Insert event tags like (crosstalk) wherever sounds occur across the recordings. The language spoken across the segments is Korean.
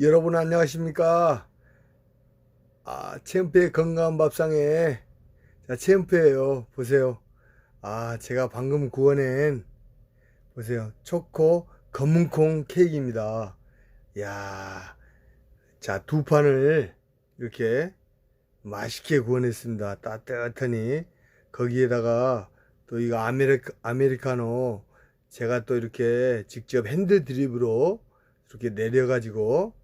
여러분 안녕하십니까? 아, 챔프의 건강한 밥상에 자, 챔프예요. 보세요. 아, 제가 방금 구워낸 보세요. 초코 검은콩 케이크입니다. 야. 자, 두 판을 이렇게 맛있게 구워냈습니다. 따뜻하니 거기에다가 또 이거 아메리카, 아메리카노 제가 또 이렇게 직접 핸드 드립으로 이렇게 내려가지고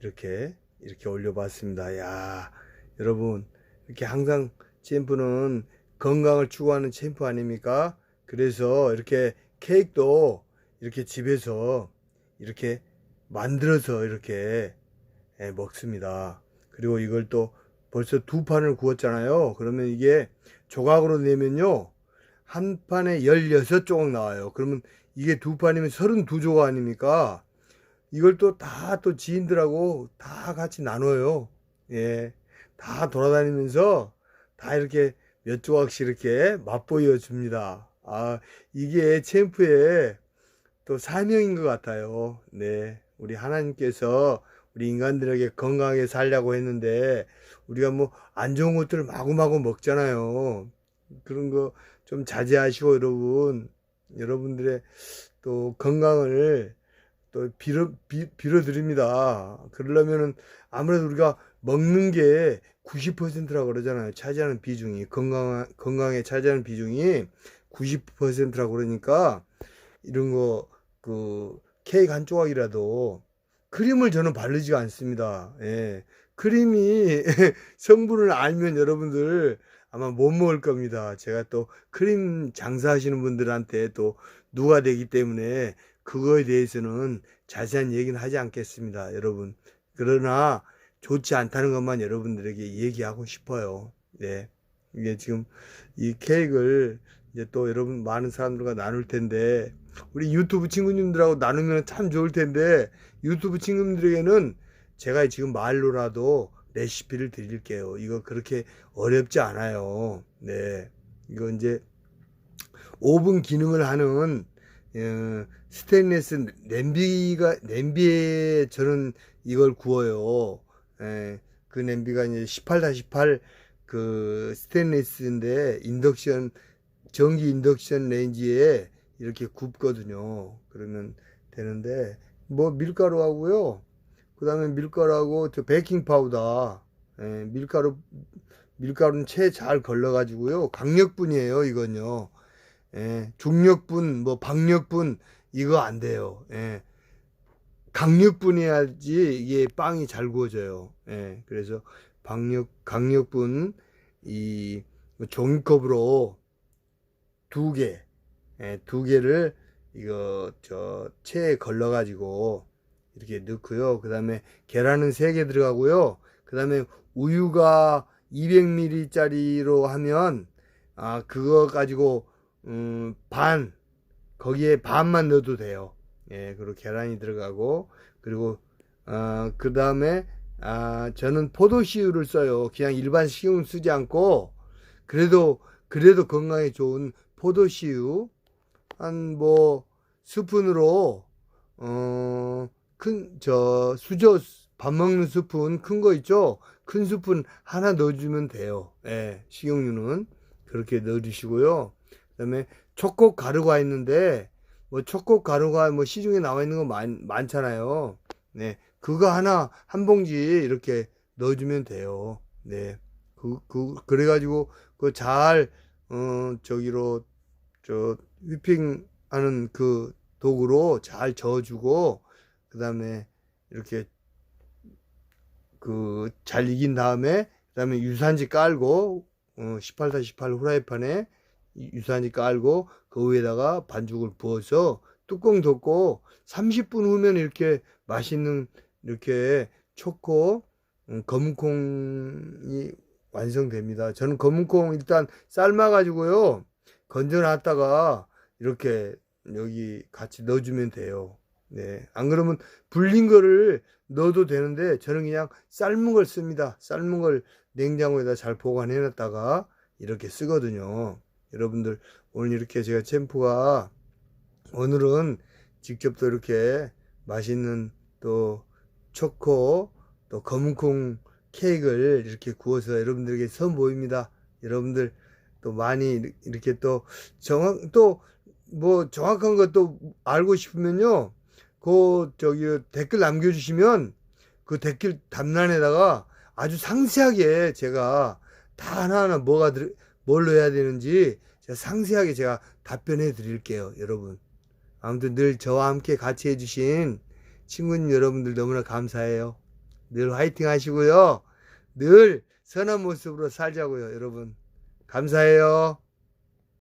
이렇게 이렇게 올려봤습니다. 야 여러분 이렇게 항상 챔프는 건강을 추구하는 챔프 아닙니까? 그래서 이렇게 케이크도 이렇게 집에서 이렇게 만들어서 이렇게 예, 먹습니다. 그리고 이걸 또 벌써 두 판을 구웠잖아요. 그러면 이게 조각으로 내면요. 한 판에 16조각 나와요. 그러면 이게 두 판이면 32조각 아닙니까? 이걸 또 다 또 지인들하고 다 같이 나눠요. 예. 다 돌아다니면서 다 이렇게 몇 조각씩 이렇게 맛보여 줍니다. 아, 이게 챔프의 또 사명인 것 같아요. 네. 우리 하나님께서 우리 인간들에게 건강하게 살려고 했는데 우리가 뭐 안 좋은 것들을 마구마구 먹잖아요. 그런 거 좀 자제하시고 여러분 여러분들의 또 건강을 또 빌어 비, 빌어드립니다. 그러려면은 아무래도 우리가 먹는 게 90%라고 그러잖아요. 차지하는 비중이 건강 건강에 차지하는 비중이 90%라고 그러니까 이런 거 그 케이크 한 조각이라도 크림을 저는 바르지가 않습니다. 예. 크림이 (laughs) 성분을 알면 여러분들 아마 못 먹을 겁니다. 제가 또 크림 장사하시는 분들한테 또 누가 되기 때문에 그거에 대해서는 자세한 얘기는 하지 않겠습니다. 여러분. 그러나 좋지 않다는 것만 여러분들에게 얘기하고 싶어요. 네. 이게 지금 이 케이크를 이제 또 여러분 많은 사람들과 나눌 텐데 우리 유튜브 친구님들하고 나누면 참 좋을 텐데 유튜브 친구님들에게는 제가 지금 말로라도 레시피를 드릴게요. 이거 그렇게 어렵지 않아요. 네. 이거 이제 오븐 기능을 하는 어, 스테인레스 냄비가 냄비에 저는 이걸 구워요. 예, 그 냄비가 이제 18-18 그 스테인레스인데 인덕션 전기 인덕션 레인지에 이렇게 굽거든요. 그러면 되는데 뭐 밀가루 하고요. 그다음에 밀가루하고 저 베이킹 파우더, 예, 밀가루 밀가루는 채 잘 걸러 가지고요. 강력분이에요, 이건요. 예, 중력분, 뭐 박력분 이거 안 돼요. 예. 강력분이야지 이게 빵이 잘 구워져요. 예, 그래서 박력 강력분 이 종이컵으로 두 개, 예, 두 개를 이거 저 체에 걸러 가지고 이렇게 넣고요. 그 다음에 계란은 세 개 들어가고요. 그 다음에 우유가 200ml짜리로 하면 아 그거 가지고 음, 반 거기에 반만 넣어도 돼요. 예, 그리고 계란이 들어가고 그리고 어, 그 다음에 아 저는 포도씨유를 써요. 그냥 일반 식용 쓰지 않고 그래도 그래도 건강에 좋은 포도씨유 한 뭐 스푼으로 어 큰 저 수저 밥 먹는 스푼 큰 거 있죠? 큰 스푼 하나 넣어주면 돼요. 예, 식용유는 그렇게 넣어주시고요. 그다음에 초코 가루가 있는데 뭐 초코 가루가 뭐 시중에 나와 있는 거 많, 많잖아요. 네, 그거 하나 한 봉지 이렇게 넣어주면 돼요. 네, 그, 그 그래가지고 그 잘 어, 저기로 저 휘핑 하는 그 도구로 잘 저어주고 그 다음에 이렇게 그 잘 익인 다음에 그 다음에 유산지 깔고 어, 18-18 후라이팬에 유산지 깔고 그 위에다가 반죽을 부어서 뚜껑 덮고 30분 후면 이렇게 맛있는 이렇게 초코 음, 검은콩이 완성됩니다. 저는 검은콩 일단 삶아 가지고요 건져 놨다가 이렇게 여기 같이 넣어주면 돼요. 네. 안 그러면 불린 거를 넣어도 되는데 저는 그냥 삶은 걸 씁니다. 삶은 걸 냉장고에다 잘 보관해 놨다가 이렇게 쓰거든요. 여러분들 오늘 이렇게 제가 챔프가 오늘은 직접 또 이렇게 맛있는 또 초코 또 검은콩 케이크를 이렇게 구워서 여러분들에게 선보입니다. 여러분들 또 많이 이렇게 또 정확 또 뭐 정확한 것도 알고 싶으면요. 그 저기 댓글 남겨주시면 그 댓글 답란에다가 아주 상세하게 제가 다 하나하나 뭐가 들, 뭘로 해야 되는지 제가 상세하게 제가 답변해 드릴게요, 여러분. 아무튼 늘 저와 함께 같이 해주신 친구님 여러분들 너무나 감사해요. 늘 화이팅 하시고요. 늘 선한 모습으로 살자고요, 여러분. 감사해요.